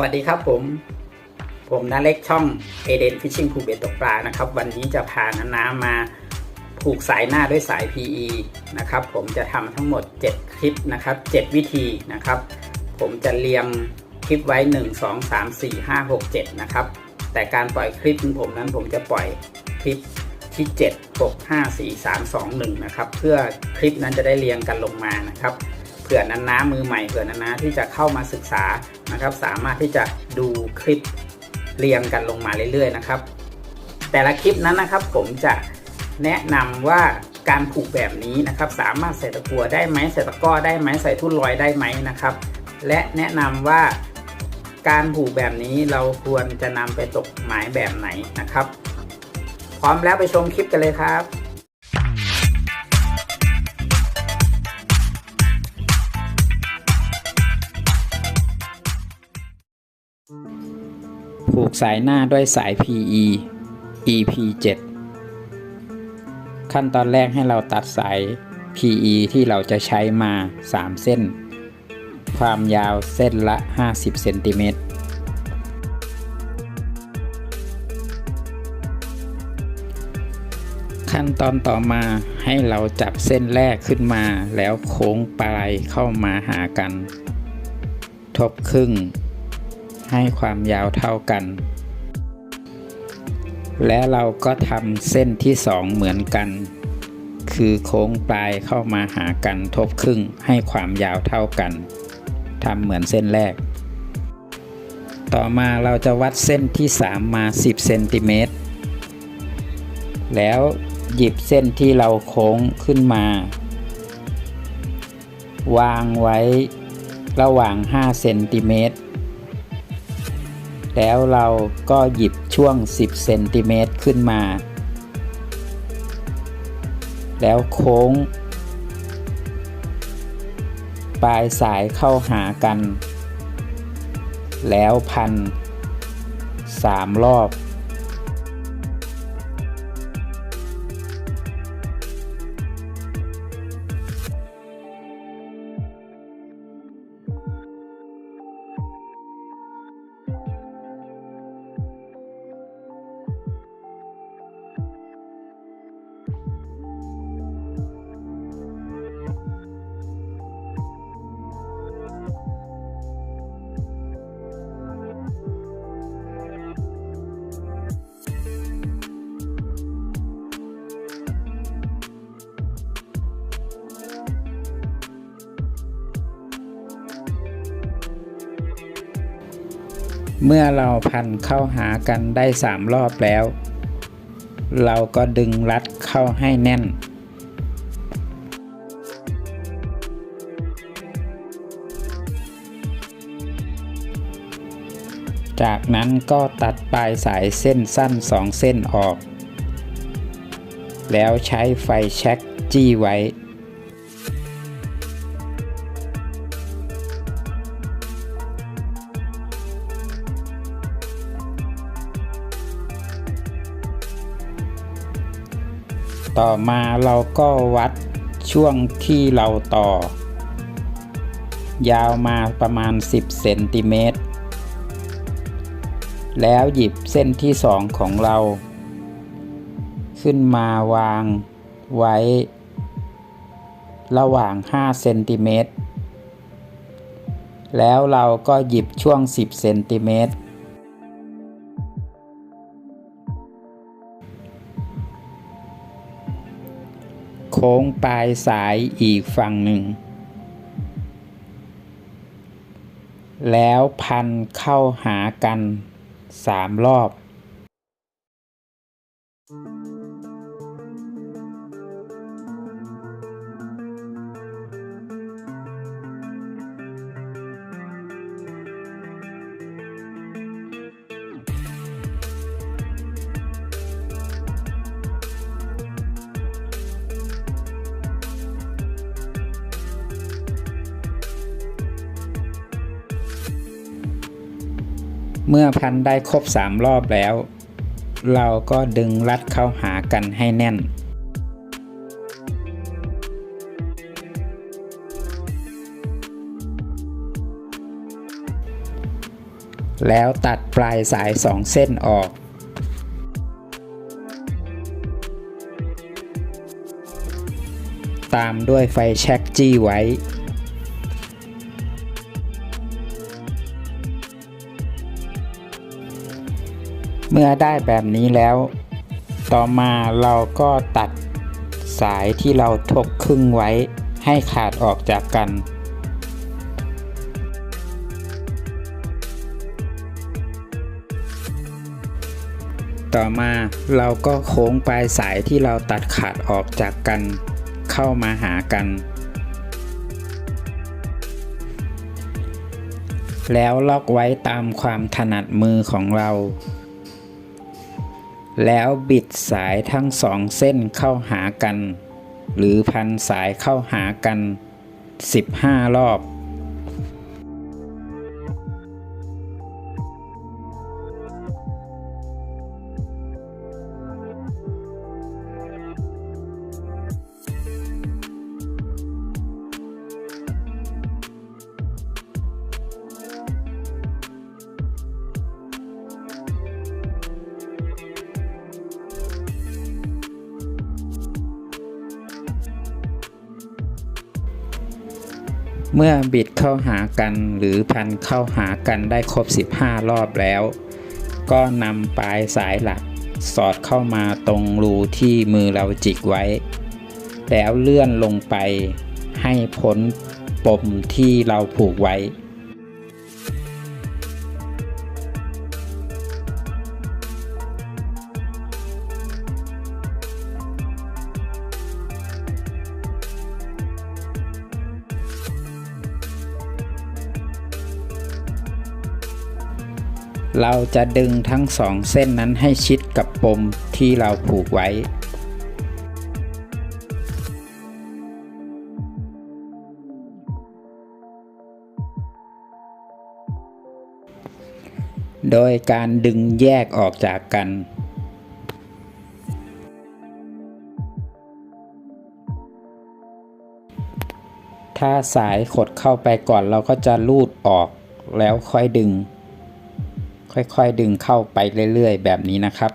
วัสดีครับผม ผมนาเล็กช่องเอเดนฟิชชิ่งผูกเบ็ดตกปลานะครับ วันนี้จะพานาน้ำมาผูกสายหน้าด้วยสาย PE นะครับ ผมจะทำทั้งหมด 7 คลิปนะครับ 7 วิธีนะครับ ผมจะเรียงคลิปไว้ 1 2 3 4 5 6 7 นะครับ แต่การปล่อยคลิปของผมนั้นผมจะปล่อยคลิปที่ 7 6 5 4 3 2 1 นะครับ เพื่อคลิปนั้นจะได้เรียงกันลงมานะครับ เผื่อนันน้ามือใหม่เผื่อนันน้าที่จะเข้ามาศึกษานะครับ สามารถที่จะดูคลิปเรียงกันลงมาเรื่อยๆนะครับ แต่ละคลิปนั้นนะครับ ผมจะแนะนำว่าการผูกแบบนี้นะครับ สามารถใส่ตะกัวได้ไหมใส่ตะก้อได้ไหมใส่ทุ่นลอยได้ไหมนะครับ และแนะนำว่าการผูกแบบนี้เราควรจะนำไปตกหมายแบบไหนนะครับ พร้อมแล้วไปชมคลิปกันเลยครับ ผูกสายหน้าด้วยสาย PE EP 7 ขั้นตอนแรกให้เราตัดสาย PE ที่เราจะใช้มา 3 เส้น ความยาวเส้นละ 50 เซนติเมตรขั้นตอนต่อมาให้เราจับเส้นแรกขึ้นมาแล้วโค้งปลายเข้ามาหากัน ทบครึ่ง ให้ความยาวเท่ากัน และเราก็ทำเส้นที่สองเหมือนกัน คือโค้งปลายเข้ามาหากันทบครึ่งให้ความยาวเท่ากันทำเหมือนเส้นแรก ต่อมาเราจะวัดเส้นที่ 3 มา 10เซนติเมตรแล้วหยิบเส้นที่เราโค้งขึ้นมา วางไว้ระหว่าง5เซนติเมตร แล้วเราก็หยิบช่วง 10เซนติเมตรขึ้นมา แล้วโค้ง ปลายสายเข้าหากัน แล้วพันสามรอบ เมื่อเราพันเข้าหากันได้ 3 รอบแล้ว เราก็ดึงรัดเข้าให้แน่น จากนั้นก็ตัดปลายสายเส้นสั้น 2 เส้นออก แล้วใช้ไฟแช็กจี้ไว้ ต่อมาเราก็วัดช่วงที่เราต่อ ยาวมาประมาณ 10เซนติเมตรแล้วหยิบเส้นที่สองของเรา ขึ้นมาวางไว้ ระหว่าง5เซนติเมตรแล้วเราก็หยิบช่วง 10เซนติเมตร ค้งปลายสายอีกฝั่งหนึ่ง แล้วพันเข้าหากันสามรอบ เมื่อพันได้ครบ 3 รอบแล้ว เราก็ดึงรัดเข้าหากันให้แน่น แล้วตัดปลายสายสองเส้นออก ตามด้วยไฟแช็กจี้ไว้ เมื่อได้แบบนี้แล้ว ต่อมาเราก็ตัดสายที่เราทกครึ่งไว้ให้ขาดออกจากกัน ต่อมาเราก็โค้งปลายสายที่เราตัดขาดออกจากกัน เข้ามาหากัน แล้วล็อกไว้ตามความถนัดมือของเรา แล้วบิดสายทั้งสองเส้นเข้าหากัน หรือพันสายเข้าหากัน 15 รอบ เมื่อบิดเข้าหากันหรือพันเข้าหากันได้ครบ 15 รอบแล้ว ก็นำปลายสายหลักสอดเข้ามาตรงรูที่มือเราจิกไว้ แล้วเลื่อนลงไปให้พ้นปมที่เราผูกไว้ เราจะดึงทั้งสองเส้นนั้นให้ชิดกับปมที่เราผูกไว้ โดยการดึงแยกออกจากกันถ้าสายขดเข้าไปก่อนเราก็จะลูดออกแล้วค่อยดึง ค่อยๆดึงเข้าไปเรื่อยๆ แบบนี้นะครับ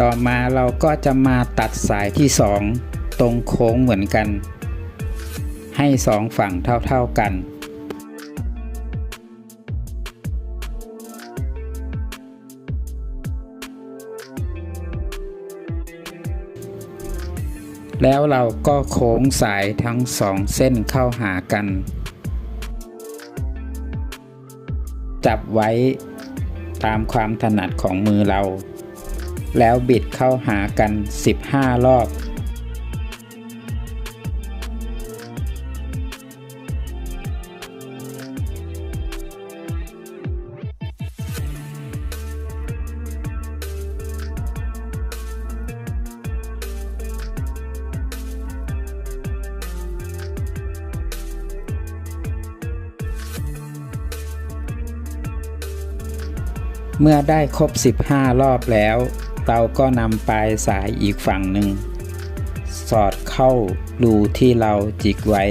ต่อมาเราก็จะมาตัดสายที่สอง ตรงโค้งเหมือนกัน ให้สองฝั่งเท่าๆกัน แล้วเราก็โค้งสายทั้งสองเส้นเข้าหากัน จับไว้ตามความถนัดของมือเรา แล้วบิดเข้าหากัน 15 รอบ มื่อได้ครบ 15 รอบแล้ว เราก็นำปลายสายอีกฝั่งหนึ่ง สอดเข้ารูที่เราจิกไว้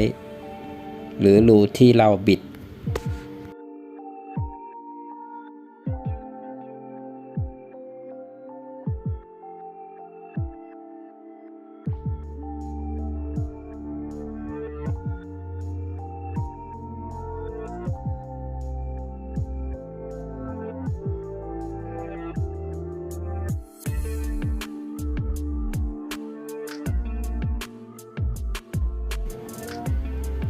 หรือรูที่เราบิด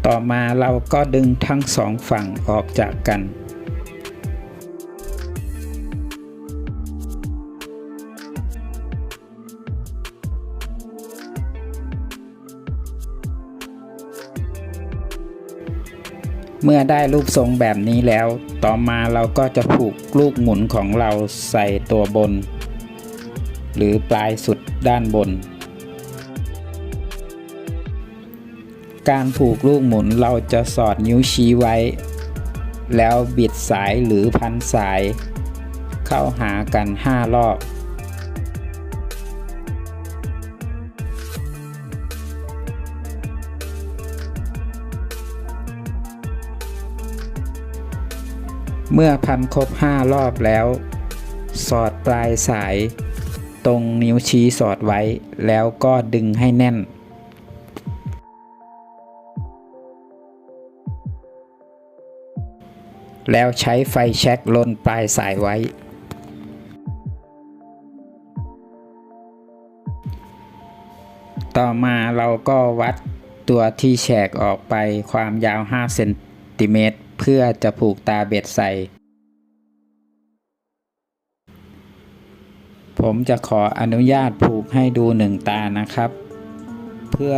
ต่อมาเราก็ดึงทั้งสองฝั่งออกจากกันเมื่อได้รูปทรงแบบนี้แล้ว ต่อมาเราก็จะผูกลูกหมุนของเราใส่ตัวบน หรือปลายสุดด้านบน การผูกลูกหมุนเราจะสอดนิ้วชี้ไว้ แล้วบิดสายหรือพันสาย เข้าหากัน 5 รอบเมื่อพันครบ 5 รอบแล้ว สอดปลายสาย ตรงนิ้วชี้สอดไว้ แล้วก็ดึงให้แน่น แล้วใช้ไฟแช็กลนปลายสายไว้ ต่อมาเราก็วัดตัวที่แฉกออกไปความยาว 5 เซนติเมตร เพื่อจะผูกตาเบ็ดใส่ ผมจะขออนุญาตผูกให้ดูหนึ่งตานะครับ เพื่อ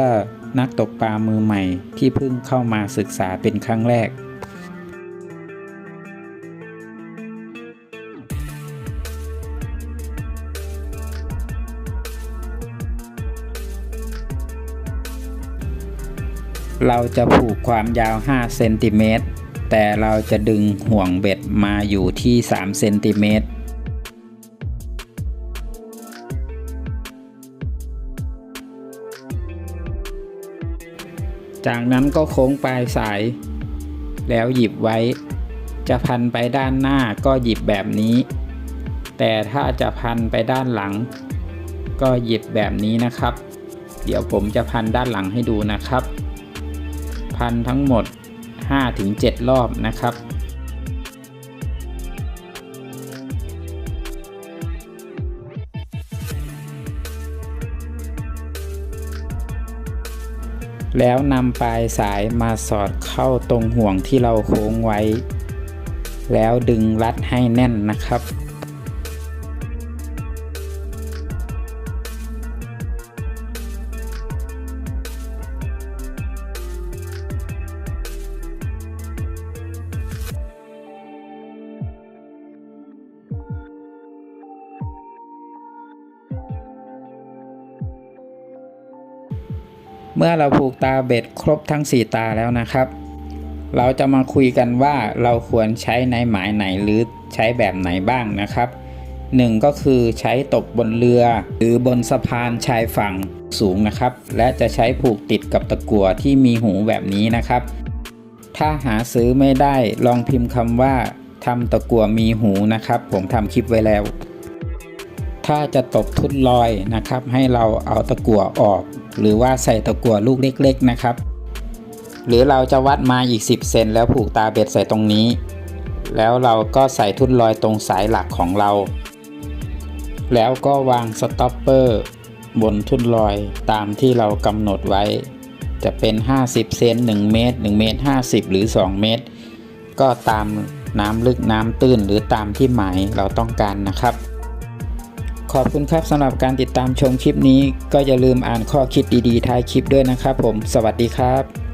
นักตกปลามือใหม่ที่เพิ่งเข้ามาศึกษาเป็นครั้งแรก เราจะผูกความยาว 5 เซนติเมตร แต่เราจะดึงห่วงเบ็ดมาอยู่ที่ 3 เซนติเมตร จากนั้นก็โค้งปลายสาย แล้วหยิบไว้ จะพันไปด้านหน้าก็หยิบแบบนี้ แต่ถ้าจะพันไปด้านหลัง ก็หยิบแบบนี้นะครับ เดี๋ยวผมจะพันด้านหลังให้ดูนะครับ พันทั้งหมด 5-7 รอบนะครับแล้วนำปลายสายมาสอดเข้าตรงห่วงที่เราโค้งไว้ แล้วดึงรัดให้แน่นนะครับ เมื่อเราผูกตาเบ็ดครบทั้ง 4 ตาแล้วนะครับ เราจะมาคุยกันว่าเราควรใช้ในหมายไหนหรือใช้แบบไหนบ้างนะครับหนึ่งก็คือใช้ตกบนเรือ หรือบนสะพานชายฝั่งสูงนะครับ และจะใช้ผูกติดกับตะกั่วที่มีหูแบบนี้นะครับ ถ้าหาซื้อไม่ได้ลองพิมพ์คำว่าทำตะกั่วมีหูนะครับ ผมทำคลิปไว้แล้ว ถ้าจะตกทุ่นลอยนะครับ ให้เราเอาตะกั่วออก หรือว่าใส่ตะกั่วลูกเล็ก ๆนะครับ หรือเราจะวัดมาอีก 10 เซนแล้วผูกตาเบ็ดใส่ตรงนี้ แล้วเราก็ใส่ทุ่นลอยตรงสายหลักของเรา แล้วก็วางสต็อปเปอร์บนทุ่นลอยตามที่เรากำหนดไว้ จะเป็น 50 เซน1 เมตร 1 เมตร 50 หรือ 2 เมตร ก็ตามน้ำลึกน้ำตื้นหรือตามที่หมายเราต้องการนะครับ ขอบคุณครับสำหรับการติดตามชมคลิปนี้ ก็อย่าลืมอ่านข้อคิดดีๆท้ายคลิปด้วยนะครับผม สวัสดีครับ